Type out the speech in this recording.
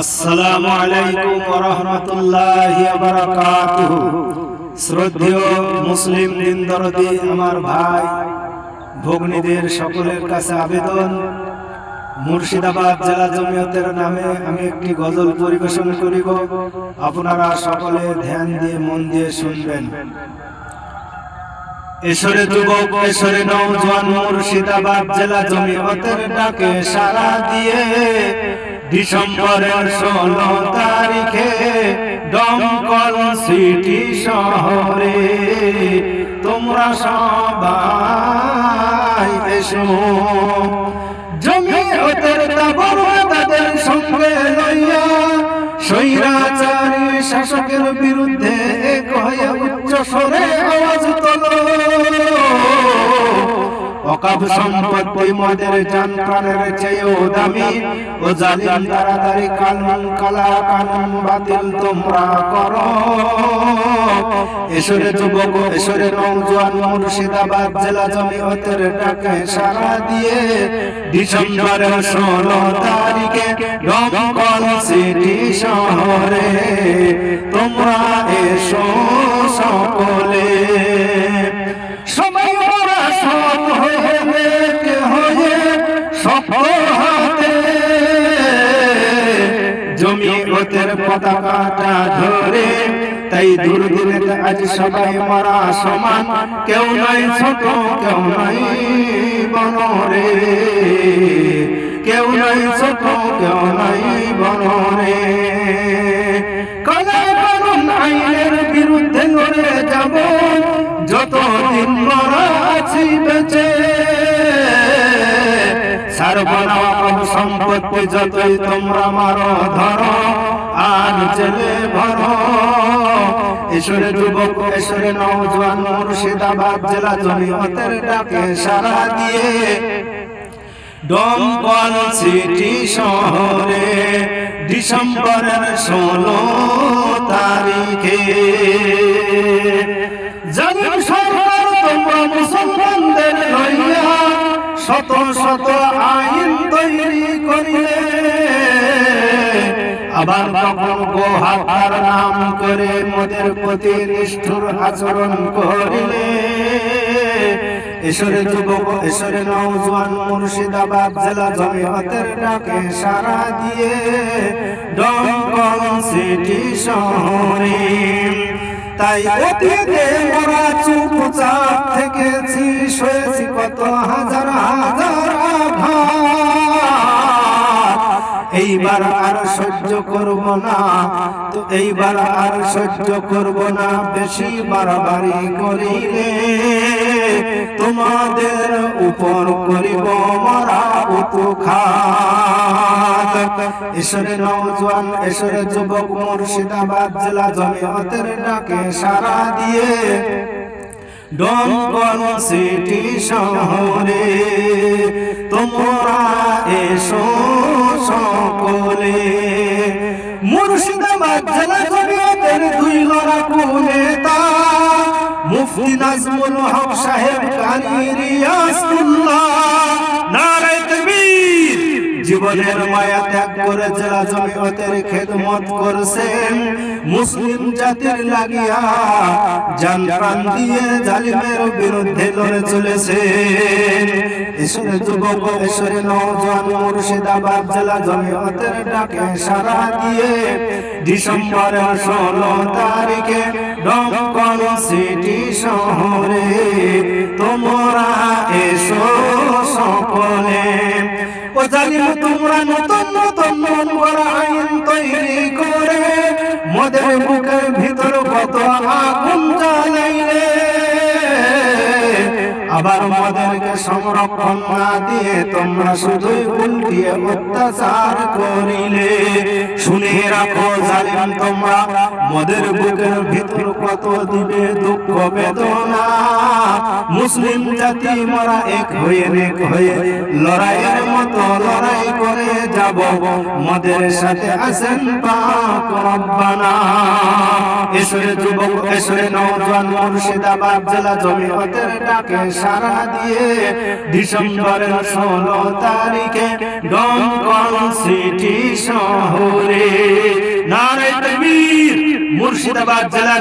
আসসালামু আলাইকুম ওয়া রাহমাতুল্লাহি ওয়া বারাকাতুহু। শ্রদ্ধেয় মুসলিম দিন দরদি আমার ভাই, ভগ্নীদের সকলের কাছে আবেদন। মুর্শিদাবাদ জেলা জমিয়তের নামে আমি একটি গজল পরিবেশন করিব। আপনারা সকলে ধ্যান দিয়ে, মন দিয়ে শুনবেন। এসরে যুবক, এসরে নৌজওয়ান মুর্শিদাবাদ জেলা জমিয়তের ডাকে সারা দিয়ে ডিসেম্বরের ষোলো তারিখে দমকল সিটি শহরে। তোমরা সবাই এসো। জমিয়তের তাবর তাদের সঙ্গে লইয়া স্বৈরাচারী শাসকের বিরুদ্ধে এক উচ্চ স্বরে আওয়াজ অকাব সম্পত্তি মদের জান প্রাণের চেয়েও দামি। ও জালিম তাড়াতাড়ি কানুন, কালা কানুন বাতিল তোমরা করো। এসরে যুবক, এসরে নৌজওয়ান মুর্শিদাবাদ জেলা জমিয়তের ডাকে সারা দিয়ে। ডিসেম্বরের ষোলো তারিখে দমকল সিটি শহরে জমি ওদের পতাকাটা ধরে, তাই দূর দূরে আজ সবাই মারা সমান। কেউ নাই ছোট, কেউ নাই বনরে। কেউ নাই ছোট, কেউ নাই বনরে। কালা কানুন আইনের বিরুদ্ধে যাব, যতদিন মরা আছি বেঁচে। সম্পত্তি যতই তোমরা মারো, ধরো, আর ভরো। এসরে যুবক নওজোয়ান, মুর্শিদাবাদ জেলা ডাকে সারা দিয়ে সিটি শহরে ডিসেম্বরের ষোলো তারিখে। জালিম সরকার, তোমরা মুসলমানদের লইয়া শত শত আইন তৈরি করিলে, আবার কখন গো হাতার নাম করে মোদের প্রতি নিষ্ঠুর আচরণ করিলে। ঈশ্বরে যুবক ঈশ্বরে নৌজওয়ান মুর্শিদাবাদ জেলা জমিয়তের ডাকে সারা দিয়ে ডমকল সিটি শহরে। তাই অতীতে মোরা চুপচাপ থেকেছি, সয়েছি কত এইবার আর সহ্য করব না। তো এইবার আর সহ্য করব না, বেশি বাড়াবাড়ি করিলে তোমাদের উপর করিব মারা উৎখাত ঈশ্বরে নওজোয়ান ঈশ্বরে যুবক মুর্শিদাবাদ জেলা জমিয়তের ডাকে সারা দিয়ে ডমকল সিটি শহরে তোমরা এসো। জেলা জমিয়তের দুই লড়াকু নেতা মুফতি নাজমুল হক সাহেব কারি রিয়াসুল্লাহ নারায় তাকবীর জীবনের মায়া ত্যাগ করে জমিয়তের খেদমত করছেন, মুসলিম জাতির লাগিয়া জান প্রাণ দিয়ে জালিমের বিরুদ্ধে লড়ে চলেছেন। ঈশ্বরের যুবক নওজোয়ান, মুর্শিদাবাদ জেলা জমিয়তের ডাকে সারা দিয়ে ডিসেম্বরের ষোলো তারিখে ডমকল সিটি শহরে তোমরা এসো। জালিম তোমরা নতুন নতুন মন করা আইন তৈরি করে। মদের বুকের ভিতর কত আগুন জ্বালাইলে। আবার মদেরকে সংরক্ষণ না দিয়ে তোমরা শুধুই উল্টিয়ে অত্যাচার করিলে। শুনে রাখো জালিম তোমরা, মদের বুকের ভিতর কত দিবে দুঃখ বেদনা। মুসলিম জাতি মরা এক হয়ে এক হয়ে লড়াইয়ের মতো লড়াই পাবো মদের সাথে আসেন পাক এসরে যুবক, এসরে নওজোয়ান মুর্শিদাবাদ জেলা জমিয়তের ডাকে সারা দিয়ে ডিসেম্বরের ষোলো তারিখে ডমকল সিটি শহরে। মুর্শিদাবাদ জেলা